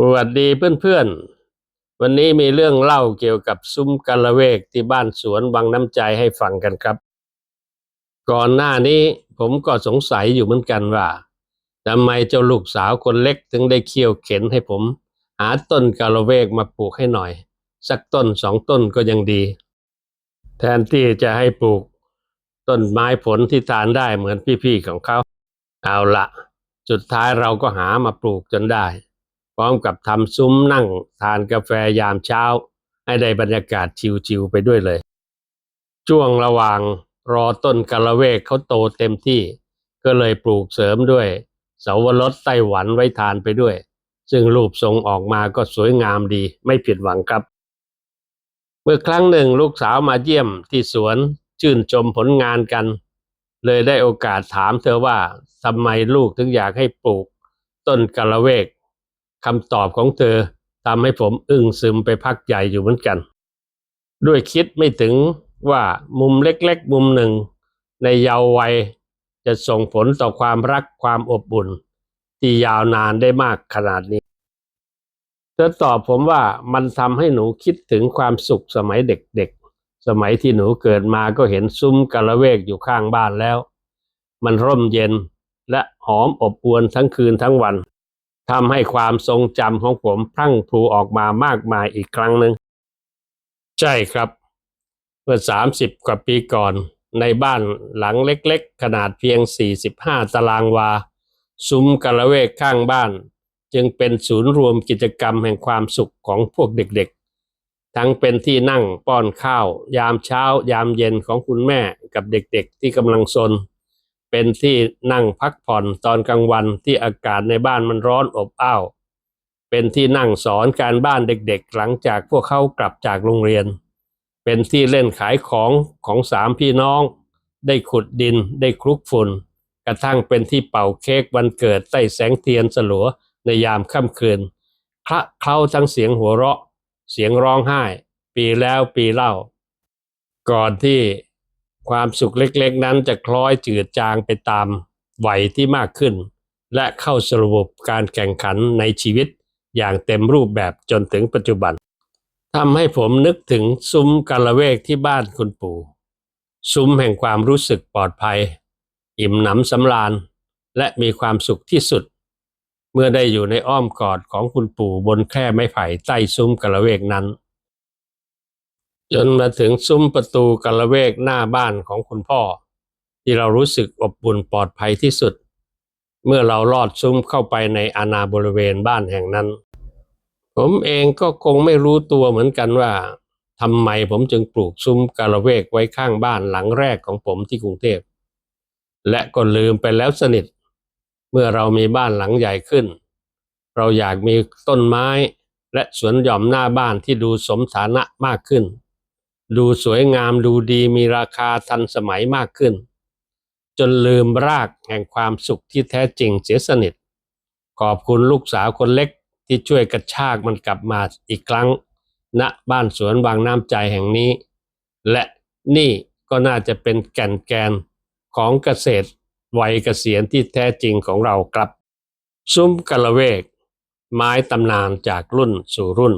สวัสดีเพื่อนๆ วันนี้มีเรื่องเล่าเกี่ยวกับซุ้มกาละเวกที่บ้านสวนวังน้ำใจให้ฟังกันครับ ก่อนหน้านี้ผมก็สงสัยอยู่เหมือนกันว่าทำไมเจ้าลูกสาวคนเล็กถึงได้เคี่ยวเข็นให้ผม หาต้นกาละเวกมาปลูกให้หน่อย สักต้นสองต้นก็ยังดี แทนที่จะให้ปลูก ต้นไม้ผลที่ทานได้เหมือนพี่ๆของเขา เอาละสุดท้ายเราก็หามาปลูกจนได้ พร้อมกับทำซุ้มนั่งทานกาแฟยามเช้า ให้ได้บรรยากาศชิวๆไปด้วยเลย ช่วงระหว่างรอต้นกะละเวกเขาโตเต็มที่ ก็เลยปลูกเสริมด้วย เสาวรสไต้หวันไว้ทานไปด้วย ซึ่งรูปทรงออกมาก็สวยงามดีไม่ผิดหวังครับ เมื่อครั้งหนึ่งลูกสาวมาเยี่ยมที่สวนชื่นชมผลงานกัน เลยได้โอกาสถามเธอว่าทำไมลูกถึงอยากให้ปลูก ต้นกะละเวก คำตอบของเธอทำให้ผมอึ้งซึมไปพักใหญ่อยู่เหมือนกัน ด้วยคิดไม่ถึงว่ามุมเล็กๆ มุมหนึ่ง ในเยาว์วัยจะส่งผลต่อความรักความอบอุ่น ที่ยาวนานได้มากขนาดนี้ เธอตอบผมว่ามันทำให้หนูคิดถึงความสุขสมัยเด็กๆ สมัยที่หนูเกิดมาก็เห็นซุ้มกะละเวกอยู่ข้างบ้านแล้ว มันร่มเย็นและหอมอบอวนทั้งคืนทั้งวัน ทำให้ความทรงจำของผมพรั่งพรูออกมามากมายอีกครั้งหนึ่งใช่ครับเมื่อสามสิบกว่าปีก่อน ในบ้านหลังเล็กๆ ขนาดเพียง 45 ตารางวา ซุ้มกะละเวกข้างบ้าน จึงเป็นศูนย์รวมกิจกรรมแห่งความสุขของพวกเด็กๆ ทั้งเป็นที่นั่งป้อนข้าว ยามเช้า ยามเย็นของคุณแม่กับเด็กๆ ที่กำลังซน เป็นที่นั่งพักผ่อนตอนกลางวันที่อากาศในบ้านมันร้อนอบอ้าว เป็นที่นั่งสอนการบ้านเด็กๆ หลังจากพวกเขากลับจากโรงเรียน เป็นที่เล่นขายของของสามพี่น้อง ได้ขุดดินได้คลุกฝุ่น กระทั่งเป็นที่เป่าเค้กวันเกิดใต้แสงเทียนสลัวในยามค่ำคืนคละเคล้าทั้งเสียงหัวเราะ เสียงร้องไห้ ปีแล้วปีเล่า ก่อนที่ ความสุขเล็กๆ นั้นจะคล้อยจืดจางไปตามวัยที่มากขึ้น และเข้าสระบบการแข่งขันในชีวิตอย่างเต็มรูปแบบจนถึงปัจจุบันทำให้ผมนึกถึงซุ้มกาละเวกที่บ้านคุณปู่ ซุ้มแห่งความรู้สึกปลอดภัย อิ่มหนำสำราญ และมีความสุขที่สุด เมื่อได้อยู่ในอ้อมกอดของคุณปู่บนแคร่ไม้ไผ่ใต้ซุ้มกาละเวกนั้น จนมาถึงซุ้มประตูกาละเวกหน้าบ้านของคุณพ่อ ที่เรารู้สึกอบอุ่นปลอดภัยที่สุด เมื่อเราลอดซุ้มเข้าไปในอาณาบริเวณบ้านแห่งนั้น ผมเองก็คงไม่รู้ตัวเหมือนกันว่าทำไมผมจึงปลูกซุ้มกาละเวกไว้ข้างบ้านหลังแรกของผมที่กรุงเทพ และก็ลืมไปแล้วสนิท เมื่อเรามีบ้านหลังใหญ่ขึ้น เราอยากมีต้นไม้และสวนหย่อมหน้าบ้านที่ดูสมฐานะมากขึ้น ดูสวยงามดูดีมีราคาทันสมัยมากขึ้น จนลืมรากแห่งความสุขที่แท้จริงเสียสนิท ขอบคุณลูกสาวคนเล็กที่ช่วยกระชากมันกลับมาอีกครั้ง ณบ้านสวนบางน้ำใจแห่งนี้ และนี่ก็น่าจะเป็นแก่นแกนของเกษตรวัยเกษียณที่แท้จริงของเราครับ ซุ้มกะละเวก ไม้ตำนานจากรุ่นสู่รุ่น